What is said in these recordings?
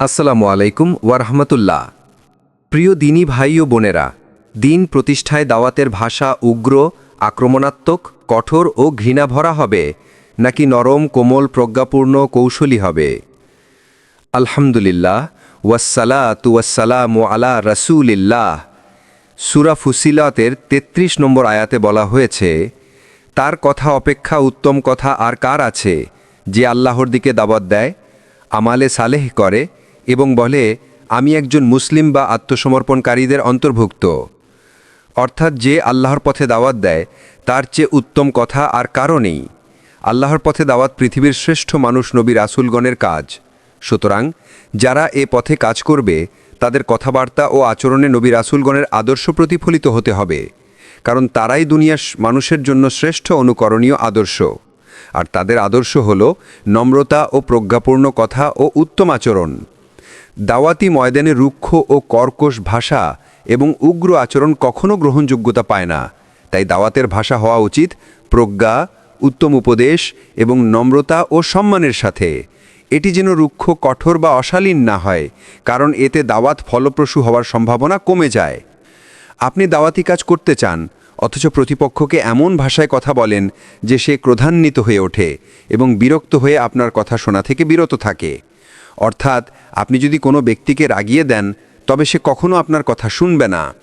আসসালামু আলাইকুম ওয়ারহমতুল্লাহ। প্রিয় দিনী ভাই ও বোনেরা, দিন প্রতিষ্ঠায় দাওয়াতের ভাষা উগ্র, আক্রমণাত্মক, কঠোর ও ঘৃণা ভরা হবে, নাকি নরম, কোমল, প্রজ্ঞাপূর্ণ, কৌশলী হবে? আলহামদুলিল্লাহ ওয়াসালা তুয়াসালাম আলা রসুলিল্লাহ। সুরা ফুসিলাতের ৩৩ নম্বর আয়াতে বলা হয়েছে, তার কথা অপেক্ষা উত্তম কথা আর কার আছে, যে আল্লাহর দিকে দাবাত দেয়, আমালে সালেহ করে এবং বলে, আমি একজন মুসলিম বা আত্মসমর্পণকারীদের অন্তর্ভুক্ত। অর্থাৎ যে আল্লাহর পথে দাওয়াত দেয়, তার চেয়ে উত্তম কথা আর কারও নেই। আল্লাহর পথে দাওয়াত পৃথিবীর শ্রেষ্ঠ মানুষ নবী রাসুলগণের কাজ। সুতরাং, যারা এ পথে কাজ করবে, তাদের কথাবার্তা ও আচরণে নবী রাসুলগণের আদর্শ প্রতিফলিত হতে হবে। কারণ তারাই দুনিয়ার মানুষের জন্য শ্রেষ্ঠ অনুকরণীয় আদর্শ। আর তাদের আদর্শ হল নম্রতা ও প্রজ্ঞাপূর্ণ কথা ও উত্তম আচরণ। দাওয়াতি ময়দানে রুক্ষ ও কর্কশ ভাষা এবং উগ্র আচরণ কখনো গ্রহণযোগ্যতা পায় না। তাই দাওয়াতের ভাষা হওয়া উচিত প্রজ্ঞা, উত্তম উপদেশ এবং নম্রতা ও সম্মানের সাথে। এটি যেন রুক্ষ, কঠোর বা অশালীন না হয়, কারণ এতে দাওয়াত ফলপ্রসূ হওয়ার সম্ভাবনা কমে যায়। আপনি দাওয়াতি কাজ করতে চান, অথচ প্রতিপক্ষকে এমন ভাষায় কথা বলেন যে সে ক্রধান্বিত হয়ে ওঠে এবং বিরক্ত হয়ে আপনার কথা শোনা থেকে বিরত থাকে। অর্থাৎ আপনি যদি কোনো ব্যক্তিকে রাগিয়ে দেন, তবে সে কখনো আপনার কথা শুনবে না।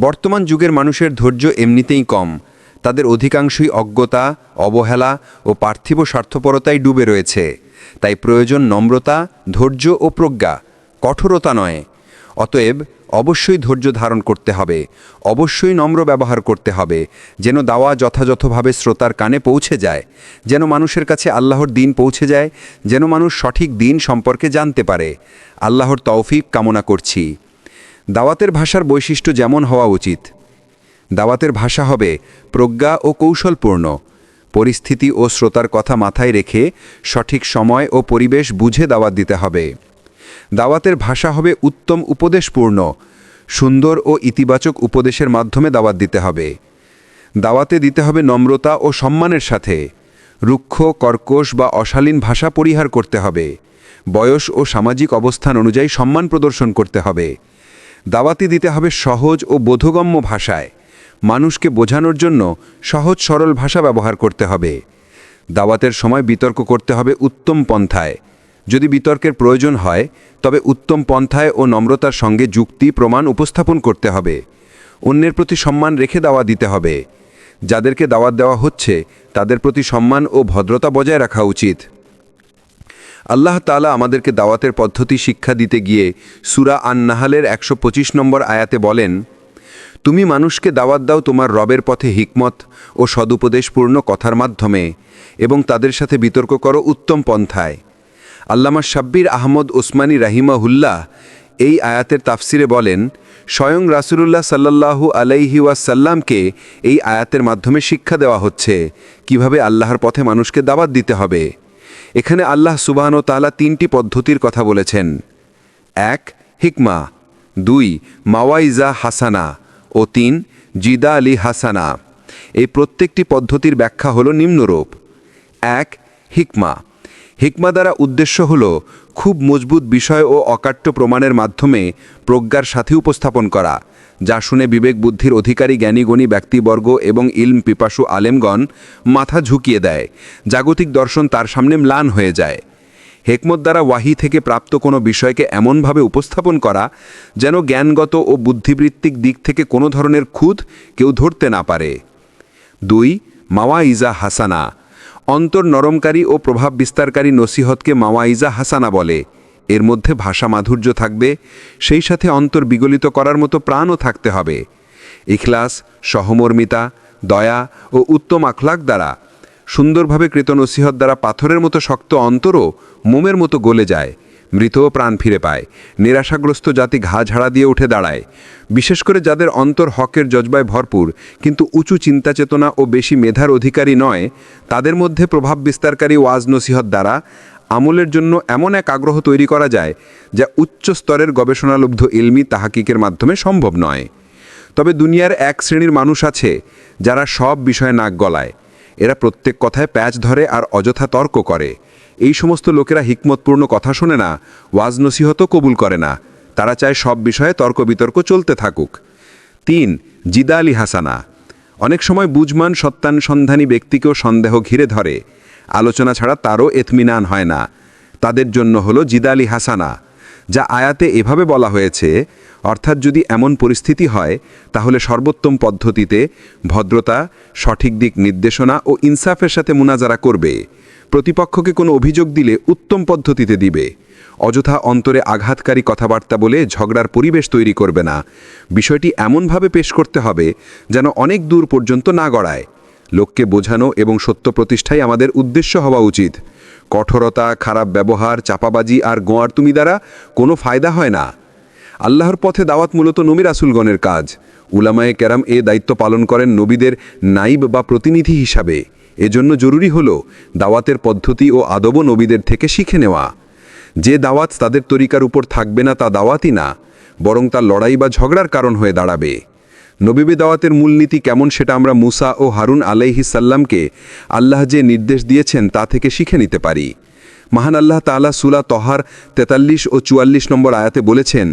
বর্তমান যুগের মানুষের ধৈর্য এমনিতেই কম। তাদের অধিকাংশই অজ্ঞতা, অবহেলা ও পার্থিব স্বার্থপরতায় ডুবে রয়েছে। তাই প্রয়োজন নম্রতা, ধৈর্য ও প্রজ্ঞা। কঠোরতা নয়। অতএব অবশ্যই ধৈর্য ধারণ করতে হবে, অবশ্যই নম্র ব্যবহার করতে হবে, যেন দাওয়া যথাযথভাবে শ্রোতার কানে পৌঁছে যায়, যেন মানুষের কাছে আল্লাহর দিন পৌঁছে যায়, যেন মানুষ সঠিক দিন সম্পর্কে জানতে পারে। আল্লাহর তৌফিক কামনা করছি। দাওয়াতের ভাষার বৈশিষ্ট্য যেমন হওয়া উচিত। দাওয়াতের ভাষা হবে প্রজ্ঞা ও কৌশলপূর্ণ। পরিস্থিতি ও শ্রোতার কথা মাথায় রেখে সঠিক সময় ও পরিবেশ বুঝে দাওয়াত দিতে হবে। দাওয়াতের ভাষা হবে উত্তম উপদেশপূর্ণ। সুন্দর ও ইতিবাচক উপদেশের মাধ্যমে দাওয়াত দিতে হবে। দাওয়াতে দিতে হবে নম্রতা ও সম্মানের সাথে। রুক্ষ, কর্কশ বা অশালীন ভাষা পরিহার করতে হবে। বয়স ও সামাজিক অবস্থান অনুযায়ী সম্মান প্রদর্শন করতে হবে। দাওয়াতি দিতে হবে সহজ ও বোধগম্য ভাষায়। মানুষকে বোঝানোর জন্য সহজ সরল ভাষা ব্যবহার করতে হবে। দাওয়াতের সময় বিতর্ক করতে হবে উত্তম পন্থায়। যদি বিতর্কের প্রয়োজন হয়, তবে উত্তম পন্থায় ও নম্রতার সঙ্গে যুক্তি প্রমাণ উপস্থাপন করতে হবে। অন্যের প্রতি সম্মান রেখে দাওয়া দিতে হবে। যাদেরকে দাওয়াত দেওয়া হচ্ছে, তাদের প্রতি সম্মান ও ভদ্রতা বজায় রাখা উচিত। আল্লাহ তালা আমাদেরকে দাওয়াতের পদ্ধতি শিক্ষা দিতে গিয়ে সুরা আন নাহালের একশো পঁচিশ নম্বর আয়াতে বলেন, তুমি মানুষকে দাওয়াত দাও তোমার রবের পথে হিকমত ও সদুপদেশপূর্ণ কথার মাধ্যমে এবং তাদের সাথে বিতর্ক করো উত্তম পন্থায়। আল্লামা শাব্বির আহমদ ওসমানী রাহিমাহুল্লাহ এই আয়াতের তাফসিরে বলেন, স্বয়ং রাসুলুল্লাহ সাল্লাল্লাহু আলাইহি ওয়াসাল্লামকে এই আয়াতের মাধ্যমে শিক্ষা দেওয়া হচ্ছে, কীভাবে আল্লাহর পথে মানুষকে দাওয়াত দিতে হবে? এখানে আল্লাহ সুবাহন তালা তিনটি পদ্ধতির কথা বলেছেন। এক, হিকমা। দুই, মাওয়াইজা হাসানা। ও তিন, জিদা আলী হাসানা। এই প্রত্যেকটি পদ্ধতির ব্যাখ্যা হল নিম্নরূপ। এক, হিকমা। হিকমা দ্বারা উদ্দেশ্য হল খুব মজবুত বিষয় ও অকাট্য প্রমাণের মাধ্যমে প্রজ্ঞার সাথে উপস্থাপন করা, যা শুনে বিবেক বুদ্ধির অধিকারী জ্ঞানীগণী ব্যক্তিবর্গ এবং ইলম পিপাসু আলেমগণ মাথা ঝুঁকিয়ে দেয়, জাগতিক দর্শন তার সামনে ম্লান হয়ে যায়। হেকমত দ্বারা ওয়াহি থেকে প্রাপ্ত কোনো বিষয়কে এমনভাবে উপস্থাপন করা যেন জ্ঞানগত ও বুদ্ধিবৃত্তিক দিক থেকে কোনো ধরনের খুদ কেউ ধরতে না পারে। দুই মাওয়াইজা হাসানা অন্তর নরমকারী ও প্রভাব বিস্তারকারী নসিহতকে মাওয়াইজা হাসানা বলে। এর মধ্যে ভাষা মাধুর্য থাকবে, সেই সাথে অন্তর বিগলিত করার মতো প্রাণও থাকতে হবে। ইখলাস, সহমর্মিতা, দয়া ও উত্তম আখলাক দ্বারা, সুন্দরভাবে কৃত নসিহত দ্বারা পাথরের মতো শক্ত অন্তরও মোমের মতো গলে যায়। মৃতও প্রাণ ফিরে পায়। নিরাশাগ্রস্ত জাতি ঘা ঝাড়া দিয়ে উঠে দাঁড়ায়। বিশেষ করে যাদের অন্তর হকের জজবায় ভরপুর, কিন্তু উঁচু চিন্তা চেতনা ও বেশি মেধার অধিকারী নয়, তাদের মধ্যে প্রভাব বিস্তারকারী ওয়াজ নসিহত দ্বারা আমলের জন্য এমন এক আগ্রহ তৈরি করা যায়, যা উচ্চ স্তরের গবেষণালব্ধ ইলমি তাহাকিকের মাধ্যমে সম্ভব নয়। তবে দুনিয়ার এক শ্রেণির মানুষ আছে, যারা সব বিষয়ে নাক গলায়। এরা প্রত্যেক কথায় প্যাচ ধরে আর অযথা তর্ক করে। এই সমস্ত লোকেরা হিকমতপূর্ণ কথা শোনে না, ওয়াজ নসিহতও কবুল করে না। তারা চায় সব বিষয়ে তর্ক বিতর্ক চলতে থাকুক। তিন, জিদা আলী হাসানা। অনেক সময় বুঝমান সত্যানুসন্ধানী ব্যক্তিকেও সন্দেহ ঘিরে ধরে। আলোচনা ছাড়া তারও এতমিনান হয় না। তাদের জন্য হলো জিদা আলী হাসানা। যা আয়াতে এভাবে বলা হয়েছে, অর্থাৎ যদি এমন পরিস্থিতি হয়, তাহলে সর্বোত্তম পদ্ধতিতে ভদ্রতা, সঠিক দিক নির্দেশনা ও ইনসাফের সাথে মুনাজারা করবে। প্রতিপক্ষকে কোনো অভিযোগ দিলে উত্তম পদ্ধতিতে দিবে। অযথা অন্তরে আঘাতকারী কথাবার্তা বলে ঝগড়ার পরিবেশ তৈরি করবে না। বিষয়টি এমনভাবে পেশ করতে হবে যেন অনেক দূর পর্যন্ত না গড়ায়। লোককে বোঝানো এবং সত্য প্রতিষ্ঠাই আমাদের উদ্দেশ্য হওয়া উচিত। কঠোরতা, খারাপ ব্যবহার, চাপাবাজি আর গোয়ার তুমি দ্বারা কোনো ফায়দা হয় না। আল্লাহর পথে দাওয়াত মূলত নবী রাসুলগণের কাজ। উলামায়ে ক্যারাম এ দায়িত্ব পালন করেন নবীদের নাইব বা প্রতিনিধি হিসাবে। এজন্য জরুরি হল দাওয়াতের পদ্ধতি ও আদব নবীদের থেকে শিখে নেওয়া। যে দাওয়াত তাদের তরিকার উপর থাকবে না তা দাওয়াতই না, বরং তা লড়াই বা ঝগড়ার কারণ হয়ে দাঁড়াবে। নবীবে দাওয়াতের মূলনীতি কেমন সেটা আমরা মুসা ও হারুন আলাইহিসাল্লামকে আল্লাহ যে নির্দেশ দিয়েছেন তা থেকে শিখে নিতে পারি। মহান আল্লাহ তাআলা সুলা তহার তেতাল্লিশ ও চুয়াল্লিশ নম্বর আয়াতে বলেছেন,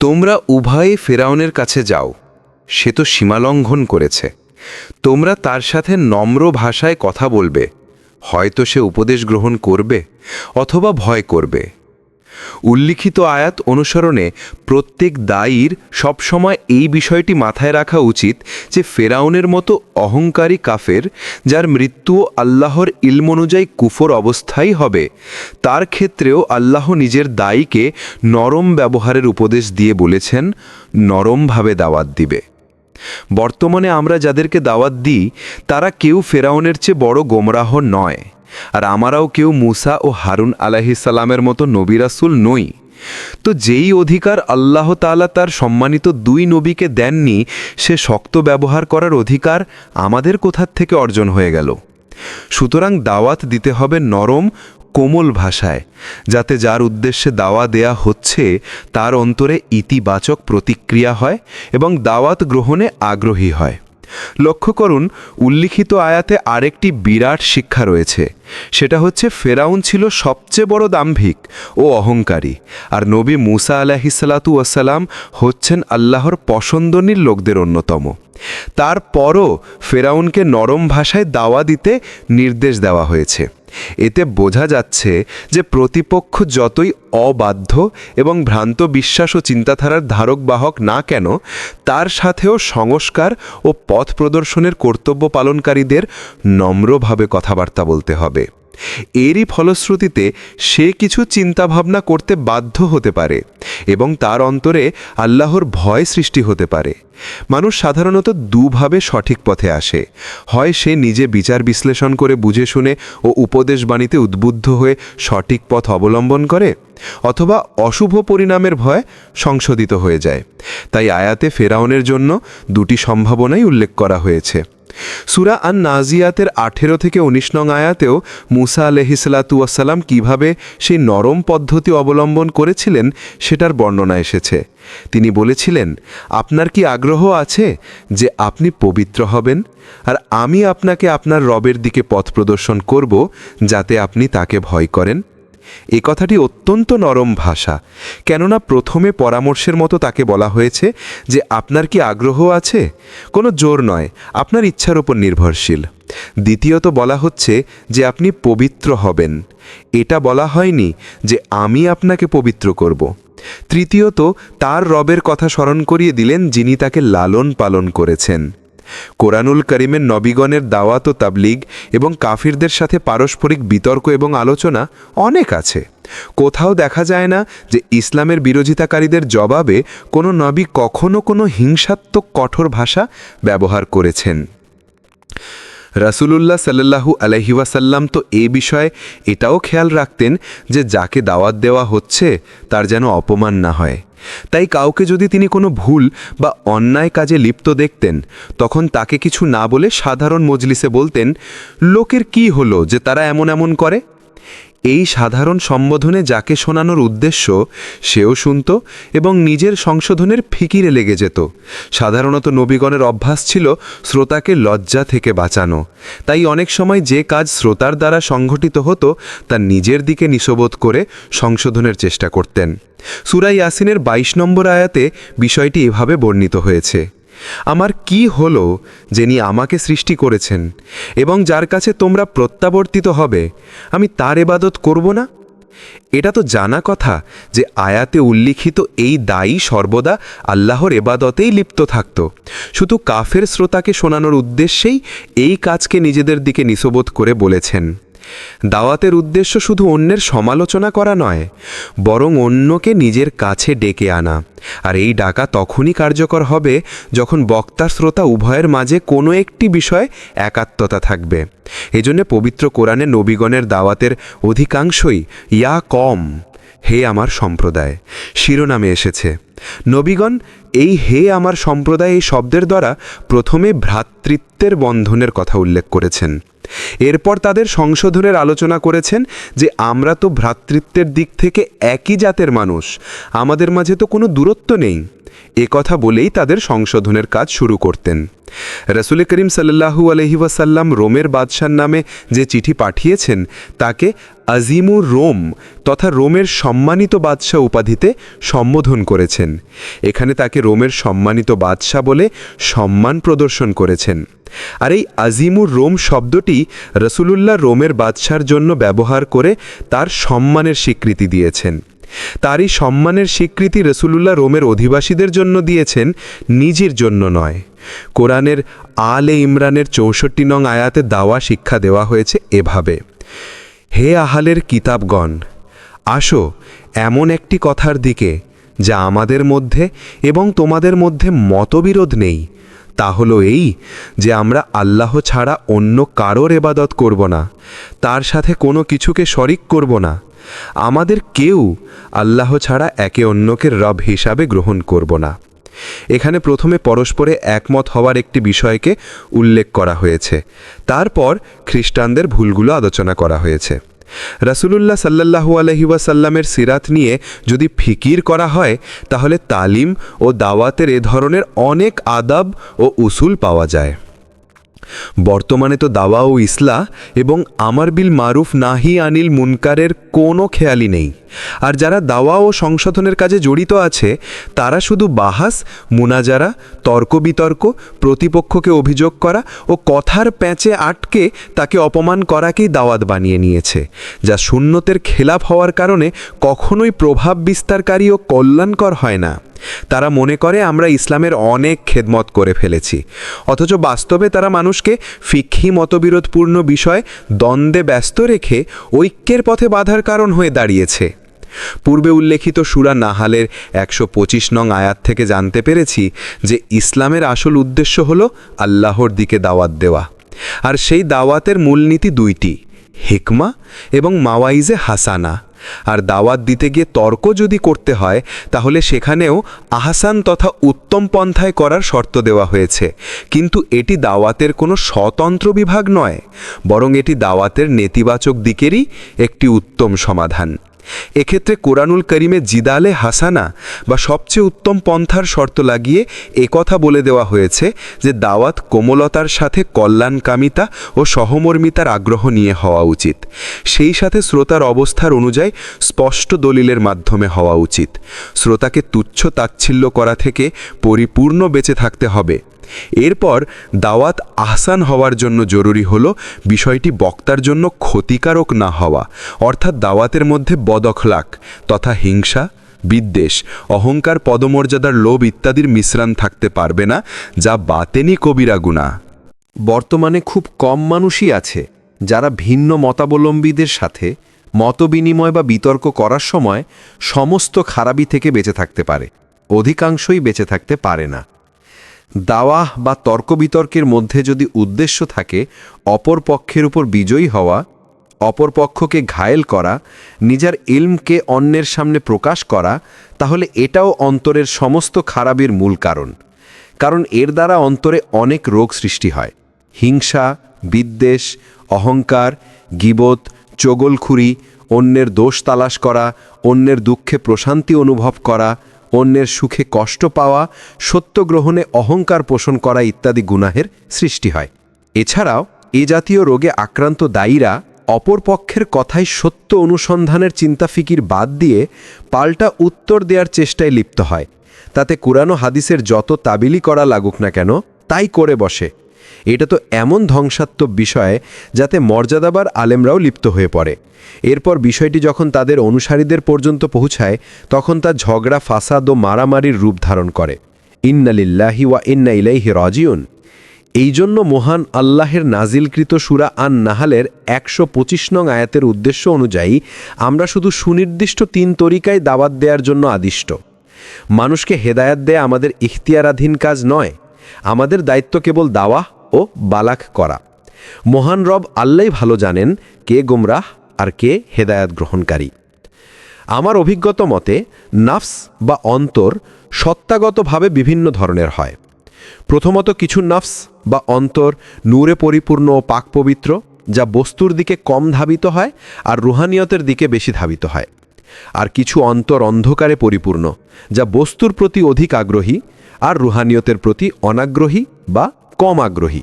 তোমরা উভয়ে ফেরাউনের কাছে যাও, সে তো সীমালঙ্ঘন করেছে। তোমরা তার সাথে নম্র ভাষায় কথা বলবে। হয়তো সে উপদেশ গ্রহণ করবে অথবা ভয় করবে। উল্লিখিত আয়াত অনুসরণে প্রত্যেক দায়ীর সবসময় এই বিষয়টি মাথায় রাখা উচিত যে ফেরাউনের মতো অহংকারী কাফের, যার মৃত্যু আল্লাহর ইলম অনুযায়ী কুফর অবস্থাই হবে, তার ক্ষেত্রেও আল্লাহ নিজের দায়ীকে নরম ব্যবহারের উপদেশ দিয়ে বলেছেন, নরমভাবে দাওয়াত দিবে। বর্তমানে আমরা যাদেরকে দাওয়াত দিই, তারা কেউ ফেরাউনের চেয়ে বড় গোমরাহ নয়। আর আমারাও কেউ মুসা ও হারুন আলাহিসাল্লামের মতো নবিরাসুল নই। তো যেই অধিকার আল্লাহ তাআলা তার সম্মানিত দুই নবীকে দেননি, সে শক্ত ব্যবহার করার অধিকার আমাদের কোথার থেকে অর্জন হয়ে গেল? সুতরাং দাওয়াত দিতে হবে নরম, কোমল ভাষায়, যাতে যার উদ্দেশ্যে দাওয়া দেয়া হচ্ছে, তার অন্তরে ইতিবাচক প্রতিক্রিয়া হয় এবং দাওয়াত গ্রহণে আগ্রহী হয়। লক্ষ্য করুন, উল্লিখিত আয়াতে আরেকটি বিরাট শিক্ষা রয়েছে। সেটা হচ্ছে, ফেরাউন ছিল সবচেয়ে বড় দাম্ভিক ও অহংকারী, আর নবী মুসা আলাহিসাল্লাতু আসসালাম হচ্ছেন আল্লাহর পছন্দনীর লোকদের অন্যতম। তারপরও ফেরাউনকে নরম ভাষায় দাওয়া দিতে নির্দেশ দেওয়া হয়েছে। এতে বোঝা যাচ্ছে যে প্রতিপক্ষ যতই অবাধ্য এবং ভ্রান্ত বিশ্বাস ও চিন্তাধারার ধারক বাহক না কেন, তার সাথেও সংস্কার ও পথ প্রদর্শনের কর্তব্য পালনকারীদের নম্রভাবে কথাবার্তা বলতে হবে। এরই ফলশ্রুতিতে সে কিছু চিন্তাভাবনা করতে বাধ্য হতে পারে। এবং তার অন্তরে আল্লাহর ভয় সৃষ্টি হতে পারে। মানুষ সাধারণত দুভাবে সঠিক পথে আসে। হয় সে নিজে বিচার বিশ্লেষণ করে বুঝে শুনে ও উপদেশ বাণীতে উদ্বুদ্ধ হয়ে সঠিক পথ অবলম্বন করে, অথবা অশুভ পরিণামের ভয় সংশোধিত হয়ে যায়। তাই আয়াতে ফেরাউনের জন্য দুটি সম্ভাবনাই উল্লেখ করা হয়েছে। সুরা আন নাজিয়াতের আঠেরো থেকে উনিশ নং আয়াতেও মুসা আলহিসাল্লাতুয়াসাল্লাম কীভাবে সেই নরম পদ্ধতি অবলম্বন করেছিলেন সেটার বর্ণনা এসেছে। তিনি বলেছিলেন, আপনার কি আগ্রহ আছে যে আপনি পবিত্র হবেন? আর আমি আপনাকে আপনার রবের দিকে পথ প্রদর্শন করব যাতে আপনি তাকে ভয় করেন? এই কথাটি অত্যন্ত নরম ভাষা। কেননা প্রথমে পরামর্শের মতো তাকে বলা হয়েছে যে, আপনার কি আগ্রহ আছে? কোনো জোর নয়, আপনার ইচ্ছার উপর নির্ভরশীল। দ্বিতীয়ত বলা হচ্ছে যে, আপনি পবিত্র হবেন। এটা বলা হয়নি যে, আমি আপনাকে পবিত্র করব। তৃতীয়ত, তার রবের কথা স্মরণ করিয়ে দিলেন যিনি তাকে লালন পালন করেছেন। কোরআনুল করিমের নবীগণের দাওয়াত ও তাবলিগ এবং কাফিরদের সাথে পারস্পরিক বিতর্ক এবং আলোচনা অনেক আছে। কোথাও দেখা যায় না যে ইসলামের বিরোধিতাকারীদের জবাবে কোনো নবী কখনো কোনো হিংসাত্মক কঠোর ভাষা ব্যবহার করেছেন। রাসূলুল্লাহ সাল্লাল্লাহু আলহিউসাল্লাম তো এ বিষয়ে এটাও খেয়াল রাখতেন যে যাকে দাওয়াত দেওয়া হচ্ছে তার যেন অপমান না হয়। তাই কাউকে যদি তিনি কোনো ভুল বা অন্যায় কাজে লিপ্ত দেখতেন, তখন তাকে কিছু না বলে সাধারণ মজলিসে বলতেন, লোকের কি হলো যে তারা এমন এমন করে? এই সাধারণ সম্বোধনে যাকে শোনানোর উদ্দেশ্য, সেও শুনত এবং নিজের সংশোধনের ফিকিরে লেগে যেত। সাধারণত নবীগণের অভ্যাস ছিল শ্রোতাকে লজ্জা থেকে বাঁচানো। তাই অনেক সময় যে কাজ শ্রোতার দ্বারা সংঘটিত হতো, তা নিজের দিকে নিশবোধ করে সংশোধনের চেষ্টা করতেন। সুরাই ইয়াসিনের ২২ নম্বর আয়াতে বিষয়টি এভাবে বর্ণিত হয়েছে। আমার কি হলো যিনি আমাকে সৃষ্টি করেছেন? এবং যার কাছে তোমরা প্রত্যাবর্তিত হবে, আমি তার এবাদত করব না? এটা তো জানা কথা যে আয়াতে উল্লিখিত এই দায়ী সর্বদা আল্লাহর এবাদতেই লিপ্ত থাকত। শুধু কাফের শ্রোতাকে শোনানোর উদ্দেশ্যেই এই কাজকে নিজেদের দিকে নিশবোধ করে বলেছেন। দাওয়াতের উদ্দেশ্য শুধু অন্যের সমালোচনা করা নয়, বরং অন্যকে নিজের কাছে ডেকে আনা। আর এই ডাকা তখনই কার্যকর হবে যখন বক্তা শ্রোতা উভয়ের মাঝে কোনো একটি বিষয়ে একাত্মতা থাকবে। এজন্য পবিত্র কোরআনে নবীগণের দাওয়াতের অধিকাংশই, ইয়া কম, হে আমার সম্প্রদায় শিরোনামে এসেছে। নবীগণ, এই হে আমার সম্প্রদায় এই শব্দের দ্বারা প্রথমে ভ্রাতৃত্বের বন্ধনের কথা উল্লেখ করেছেন। এরপর তাদের সংশোধনের আলোচনা করেছেন যে আমরা তো ভ্রাতৃত্বের দিক থেকে একই জাতের মানুষ, আমাদের মাঝে তো কোনো দূরত্ব নেই। এ কথা বলেই তাদের সংশোধনের কাজ শুরু করতেন। রসুল করিম সাল্লাহু ওয়াসাল্লাম রোমের বাদশার নামে যে চিঠি পাঠিয়েছেন, তাকে আজিমুর রোম তথা রোমের সম্মানিত বাদশাহ উপাধিতে সম্বোধন করেছেন। এখানে তাকে রোমের সম্মানিত বাদশাহ বলে সম্মান প্রদর্শন করেছেন। আর এই আজিমুর রোম শব্দটি রসুলুল্লাহ রোমের বাদশার জন্য ব্যবহার করে তার সম্মানের স্বীকৃতি দিয়েছেন। তারই সম্মানের স্বীকৃতি রসুলুল্লাহ রোমের অধিবাসীদের জন্য দিয়েছেন, নিজের জন্য নয়। কোরআনের আলে ইমরানের চৌষট্টি নং আয়াতে দাওয়া শিক্ষা দেওয়া হয়েছে এভাবে, হে আহালের কিতাবগণ, আসো, এমন একটি কথার দিকে যা আমাদের মধ্যে এবং তোমাদের মধ্যে মতবিরোধ নেই। তা হলো এই যে আমরা আল্লাহ ছাড়া অন্য কারোর এবাদত করব না, তার সাথে কোনো কিছুকে শরিক করব না। আমাদের কেউ আল্লাহ ছাড়া একে অন্যকে রব হিসাবে গ্রহণ করব না। এখানে প্রথমে পরস্পরে একমত হওয়ার একটি বিষয়কে উল্লেখ করা হয়েছে। তারপর খ্রিস্টানদের ভুলগুলো আলোচনা করা হয়েছে। রাসুলুল্লাহ সাল্লাহু আলহি ওয়াসাল্লামের সিরাত নিয়ে যদি ফিকির করা হয়, তাহলে তালিম ও দাওয়াতের এ ধরনের অনেক আদাব ও উসুল পাওয়া যায়। বর্তমানে তো দাওয়া ও ইসলা এবং আমার বিল মারুফ নাহি আনিল মুনকারের কোনো খেয়ালই নেই। আর যারা দাওয়া ও সংশোধনের কাজে জড়িত আছে, তারা শুধু বাহাস, মুনাজারা তর্ক বিতর্ক প্রতিপক্ষকে অভিযোগ করা ও কথার প্যাঁচে আটকে তাকে অপমান করাকেই দাওয়াত বানিয়ে নিয়েছে, যা শূন্যতের খেলাফ হওয়ার কারণে কখনোই প্রভাব বিস্তারকারী ও কল্যাণকর হয় না। তারা মনে করে, আমরা ইসলামের অনেক খেদমত করে ফেলেছি। অথচ বাস্তবে তারা মানুষকে ফিক্ষি মতবিরোধপূর্ণ বিষয় দ্বন্দ্বে ব্যস্ত রেখে ঐক্যের পথে বাধার কারণ হয়ে দাঁড়িয়েছে। পূর্বে উল্লেখিত সুরা নাহালের একশো পঁচিশ নং আয়াত থেকে জানতে পেরেছি যে ইসলামের আসল উদ্দেশ্য হল আল্লাহর দিকে দাওয়াত দেওয়া। আর সেই দাওয়াতের মূলনীতি দুইটি, হিকমা এবং মাওয়াইজে হাসানা। আর দাওয়াত দিতে গিয়ে তর্ক যদি করতে হয়, তাহলে সেখানেও আহসান তথা উত্তম পন্থায় করার শর্ত দেওয়া হয়েছে। কিন্তু এটি দাওয়াতের কোনো স্বতন্ত্র বিভাগ নয়, বরং এটি দাওয়াতের নেতিবাচক দিকেরই একটি উত্তম সমাধান। এক্ষেত্রে কোরআনুল করিমে জিদালে হাসানা বা সবচেয়ে উত্তম পন্থার শর্ত লাগিয়ে একথা বলে দেওয়া হয়েছে যে দাওয়াত কোমলতার সাথে কল্যাণকামিতা ও সহমর্মিতার আগ্রহ নিয়ে হওয়া উচিত। সেই সাথে শ্রোতার অবস্থার অনুযায়ী স্পষ্ট দলিলের মাধ্যমে হওয়া উচিত। শ্রোতাকে তুচ্ছ তাচ্ছিল্য করা থেকে পরিপূর্ণ বেঁচে থাকতে হবে। এরপর দাওয়াত আহসান হওয়ার জন্য জরুরি হল বিষয়টি বক্তার জন্য ক্ষতিকারক না হওয়া, অর্থাৎ দাওয়াতের মধ্যে বদখলাক তথা হিংসা, বিদ্বেষ, অহংকার, পদমর্যাদার লোভ ইত্যাদির মিশ্রণ থাকতে পারবে না, যা বাতেনি কবিরা গুণা। বর্তমানে খুব কম মানুষই আছে যারা ভিন্ন মতাবলম্বীদের সাথে মতবিনিময় বা বিতর্ক করার সময় সমস্ত খারাপি থেকে বেঁচে থাকতে পারে, অধিকাংশই বেঁচে থাকতে পারে না। দাওয়াহ বা তর্ক বিতর্কের মধ্যে যদি উদ্দেশ্য থাকে, অপর পক্ষের উপর বিজয়ী হওয়া, অপর পক্ষকে ঘায়েল করা, নিজের ইলমকে অন্যের সামনে প্রকাশ করা, তাহলে এটাও অন্তরের সমস্ত খারাপের মূল কারণ। কারণ এর দ্বারা অন্তরে অনেক রোগ সৃষ্টি হয়। হিংসা, বিদ্বেষ, অহংকার, গিবত, চগলখুরি, অন্যের দোষ তালাশ করা, অন্যের দুঃখে প্রশান্তি অনুভব করা অন্যের সুখে কষ্ট পাওয়া সত্য গ্রহণে অহংকার পোষণ করা ইত্যাদি গুনাহের সৃষ্টি হয়। এছাড়াও, এ জাতীয় রোগে আক্রান্ত দায়ীরা অপরপক্ষের কথায় সত্য অনুসন্ধানের চিন্তা ফিকির বাদ দিয়ে পাল্টা উত্তর দেওয়ার চেষ্টায় লিপ্ত হয়। তাতে কুরানো হাদিসের যত তাবিলি করা লাগুক না কেন, তাই করে বসে। এটা তো এমন ধ্বংসাত্মক বিষয় যাতে মর্যাদাবার আলেমরাও লিপ্ত হয়ে পড়ে। এরপর বিষয়টি যখন তাদের অনুসারীদের পর্যন্ত পৌঁছায়, তখন তা ঝগড়া, ফাসাদ ও মারামারির রূপ ধারণ করে। ইন্নালিল্লাহি ওয়া ইন্না ইলাইহি রাজিউন। এই জন্য মহান আল্লাহের নাজিলকৃত সুরা আন নাহালের একশো পঁচিশ নং আয়াতের উদ্দেশ্য অনুযায়ী আমরা শুধু সুনির্দিষ্ট তিন তরিকায় দাওয়াত দেওয়ার জন্য আদিষ্ট। মানুষকে হেদায়াত দেয়া আমাদের ইখতিয়ারাধীন কাজ নয় আমাদের দায়িত্ব কেবল দাওয়া ও বালাক করা। মহান রব আল্লাহ ভালো জানেন কে গুমরাহ আর কে হেদায়াত গ্রহণকারী। আমার অভিজ্ঞতা মতে, নাফস বা অন্তর সত্তাগতভাবে বিভিন্ন ধরনের হয়। প্রথমত কিছু নাফস বা অন্তর নূরে পরিপূর্ণ ও পাক পবিত্র, যা বস্তুর দিকে কম ধাবিত হয় আর রুহানিয়তের দিকে বেশি ধাবিত হয়। আর কিছু অন্তর অন্ধকারে পরিপূর্ণ, যা বস্তুর প্রতি অধিক আগ্রহী আর রুহানিয়তের প্রতি অনাগ্রহী বা কম আগ্রহী।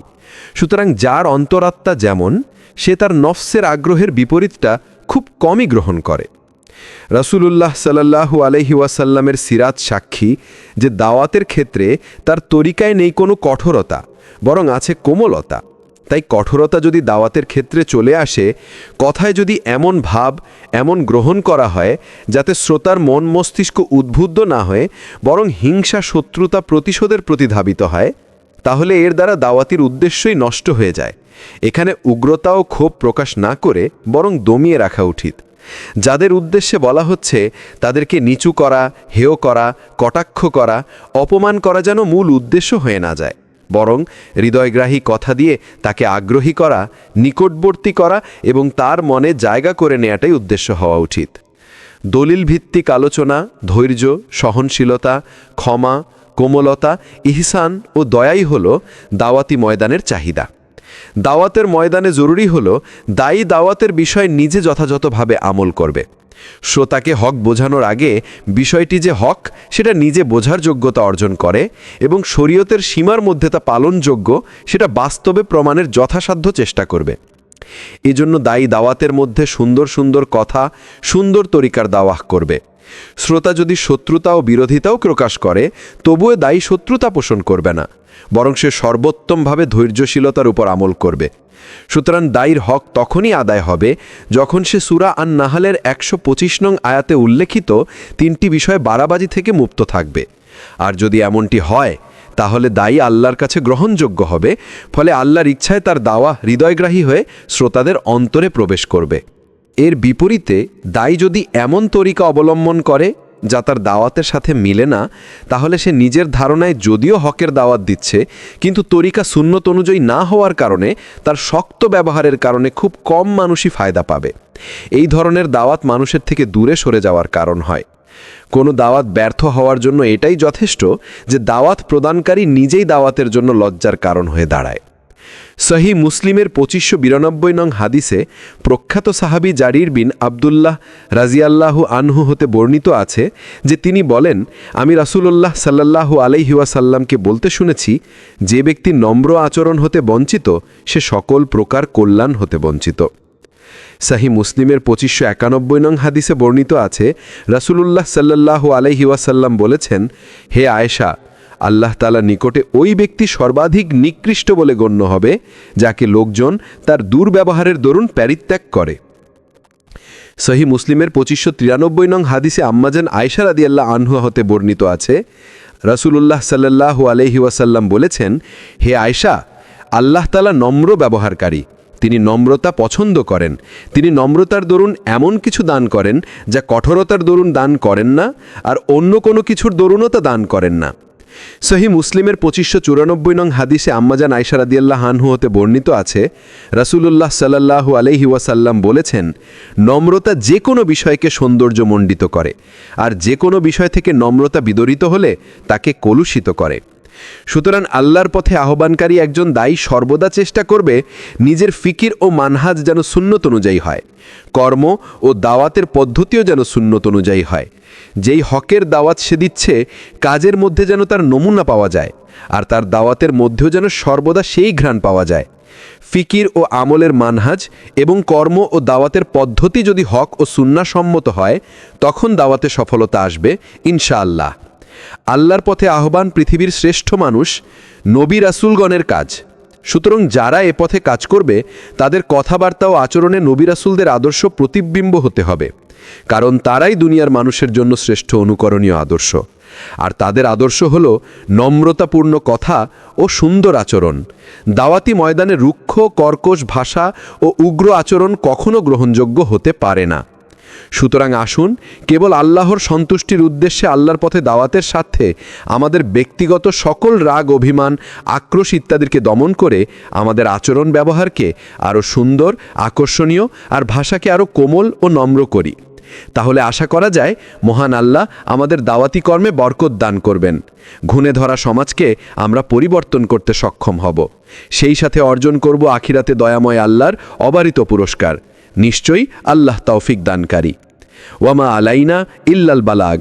সুতরাং যার অন্তরাত্মা যেমন, সে তার নফসের আগ্রহের বিপরীতটা খুব কমই গ্রহণ করে। রাসূলুল্লাহ সাল্লু আলহি ওয়াসাল্লামের সিরাত সাক্ষী যে দাওয়াতের ক্ষেত্রে তার তরিকায় নেই কোনো কঠোরতা, বরং আছে কোমলতা। তাই কঠোরতা যদি দাওয়াতের ক্ষেত্রে চলে আসে, কথায় যদি এমন ভাব, এমন গ্রহণ করা হয়, যাতে শ্রোতার মন মস্তিষ্ক উদ্বুদ্ধ না হয়ে, বরং হিংসা শত্রুতা প্রতিশোধের প্রতি ধাবিত হয়, তাহলে এর দ্বারা দাওয়াতির উদ্দেশ্যই নষ্ট হয়ে যায়। এখানে উগ্রতা ও ক্ষোভ প্রকাশ না করে বরং দমিয়ে রাখা উচিত। যাদের উদ্দেশ্যে বলা হচ্ছে, তাদেরকে নিচু করা, হেয় করা, কটাক্ষ করা, অপমান করা যেন মূল উদ্দেশ্য হয়ে না যায়। বরং হৃদয়গ্রাহী কথা দিয়ে তাকে আগ্রহী করা, নিকটবর্তী করা এবং তার মনে জায়গা করে নেয়াটাই উদ্দেশ্য হওয়া উচিত। দলিল ভিত্তিক আলোচনা, ধৈর্য, সহনশীলতা, ক্ষমা, কোমলতা, ইহসান ও দয়াই হল দাওয়াতি ময়দানের চাহিদা। দাওয়াতের ময়দানে জরুরি হল দায়ী দাওয়াতের বিষয় নিজে যথাযথভাবে আমল করবে। শ্রোতাকে হক বোঝানোর আগে বিষয়টি যে হক, সেটা নিজে বোঝার যোগ্যতা অর্জন করে এবং শরীয়তের সীমার মধ্যে তা পালনযোগ্য, সেটা বাস্তবে প্রমাণের যথাসাধ্য চেষ্টা করবে। এজন্য দায়ী দাওয়াতের মধ্যে সুন্দর সুন্দর কথা, সুন্দর তরিকার দাওয়াহ করবে। শ্রোতা যদি শত্রুতা ও বিরোধিতাও প্রকাশ করে, তবুও দায়ী শত্রুতা পোষণ করবে না। বরং সে সর্বোত্তমভাবে ধৈর্যশীলতার উপর আমল করবে। সুতরাং দায়ীর হক তখনই আদায় হবে যখন সে সুরা আন নাহালের একশো পঁচিশ নং আয়াতে উল্লেখিত তিনটি বিষয় বাড়াবাজি থেকে মুক্ত থাকবে। আর যদি এমনটি হয়, তাহলে দায়ী আল্লাহর কাছে গ্রহণযোগ্য হবে, ফলে আল্লাহর ইচ্ছায় তার দাওয়া হৃদয়গ্রাহী হয়ে শ্রোতাদের অন্তরে প্রবেশ করবে। এর বিপরীতে দায়ী যদি এমন তরিকা অবলম্বন করে যা তার দাওয়াতের সাথে মিলে না, তাহলে সে নিজের ধারণায় যদিও হকের দাওয়াত দিচ্ছে, কিন্তু তরিকা সুন্নত অনুযায়ী না হওয়ার কারণে তার শক্ত ব্যবহারের কারণে খুব কম মানুষই ফায়দা পাবে। এই ধরনের দাওয়াত মানুষের থেকে দূরে সরে যাওয়ার কারণ হয়। কোনো দাওয়াত ব্যর্থ হওয়ার জন্য এটাই যথেষ্ট যে দাওয়াত প্রদানকারী নিজেই দাওয়াতের জন্য লজ্জার কারণ হয়ে দাঁড়ায়। সহি মুসলিমের পঁচিশশো বিরানব্বই নং হাদিসে প্রখ্যাত সাহাবি জারির বিন আবদুল্লাহ রাজিয়াল্লাহু আনহু হতে বর্ণিত আছে যে তিনি বলেন, আমি রাসূলুল্লাহ সাল্লাল্লাহু আলাইহিওয়াসাল্লামকে বলতে শুনেছি, যে ব্যক্তি নম্র আচরণ হতে বঞ্চিত, সে সকল প্রকার কল্যাণ হতে বঞ্চিত। সাহি মুসলিমের পঁচিশশো একানব্বই নং হাদিসে বর্ণিত আছে, রাসূলুল্লাহ সাল্লাল্লাহু আলাইহিওয়াসাল্লাম বলেছেন, হে আয়েশা আল্লাহ তালা নিকটে ওই ব্যক্তি সর্বাধিক নিকৃষ্ট বলে গণ্য হবে, যাকে লোকজন তার দুর্ব্যবহারের দরুন প্যারিত্যাগ করে। সহি মুসলিমের পঁচিশশো তিরানব্বই নং হাদিসে আম্মাজান আয়সা রাদিয়াল্লাহ আনহু হতে বর্ণিত আছে, রাসূলুল্লাহ সাল্লাল্লাহু আলহি ওয়াসাল্লাম বলেছেন, হে আয়সা আল্লাহ তালা নম্র ব্যবহারকারী। তিনি নম্রতা পছন্দ করেন। তিনি নম্রতার দরুন এমন কিছু দান করেন, যা কঠোরতার দরুন দান করেন না, আর অন্য কোনো কিছুর দরুনও তা দান করেন না। সহি মুসলিমের পঁচিশশো চুরানব্বই নং হাদিসে আম্মাজান আয়সা রাদিয়াল্লাহ হানহু হতে বর্ণিত আছে, রাসূলুল্লাহ সাল্লাল্লাহু আলহি ওয়াসাল্লাম বলেছেন, নম্রতা যে কোনো বিষয়কে সৌন্দর্যমণ্ডিত করে, আর যে কোনো বিষয় থেকে নম্রতা বিদরিত হলে তাকে কলুষিত করে। সুতরাং আল্লাহর পথে আহ্বানকারী একজন দায়ী সর্বদা চেষ্টা করবে নিজের ফিকির ও মানহাজ যেন সুন্নত অনুযায়ী হয়, কর্ম ও দাওয়াতের পদ্ধতিও যেন সুন্নত অনুযায়ী হয়। যেই হকের দাওয়াত সে দিচ্ছে, কাজের মধ্যে যেন তার নমুনা পাওয়া যায়, আর তার দাওয়াতের মধ্যেও যেন সর্বদা সেই ঘ্রাণ পাওয়া যায়। ফিকির ও আমলের মানহাজ এবং কর্ম ও দাওয়াতের পদ্ধতি যদি হক ও সুন্নাসম্মত হয়, তখন দাওয়াতে সফলতা আসবে, ইনশাআল্লাহ। আল্লাহর পথে আহ্বান পৃথিবীর শ্রেষ্ঠ মানুষ, নবী রাসুলগণের কাজ। সুতরাং যারা এ পথে কাজ করবে, তাদের কথাবার্তা ও আচরণে নবী রাসুলদের আদর্শ প্রতিবিম্ব হতে হবে। কারণ তারাই দুনিয়ার মানুষের জন্য শ্রেষ্ঠ অনুকরণীয় আদর্শ। আর তাদের আদর্শ হল নম্রতাপূর্ণ কথা ও সুন্দর আচরণ। দাওয়াতি ময়দানে রুক্ষ, কর্কশ ভাষা ও উগ্র আচরণ কখনো গ্রহণযোগ্য হতে পারে না। সুতরাং আসুন, কেবল আল্লাহর সন্তুষ্টির উদ্দেশ্যে আল্লাহর পথে দাওয়াতের সাথে আমাদের ব্যক্তিগত সকল রাগ, অভিমান, আক্রোশ ইত্যাদিকে দমন করে আমাদের আচরণ ব্যবহারকে আরও সুন্দর, আকর্ষণীয় আর ভাষাকে আরও কোমল ও নম্র করি। তাহলে আশা করা যায়, মহান আল্লাহ আমাদের দাওয়াতি কর্মে বরকত দান করবেন। ঘুণে ধরা সমাজকে আমরা পরিবর্তন করতে সক্ষম হব। সেই সাথে অর্জন করব আখিরাতে দয়াময় আল্লাহর অবারিত পুরস্কার। নিশ্চয়ই আল্লাহ তৌফিক দানকারী ওয়ামা আলাইনা ইল্লাল বালাগ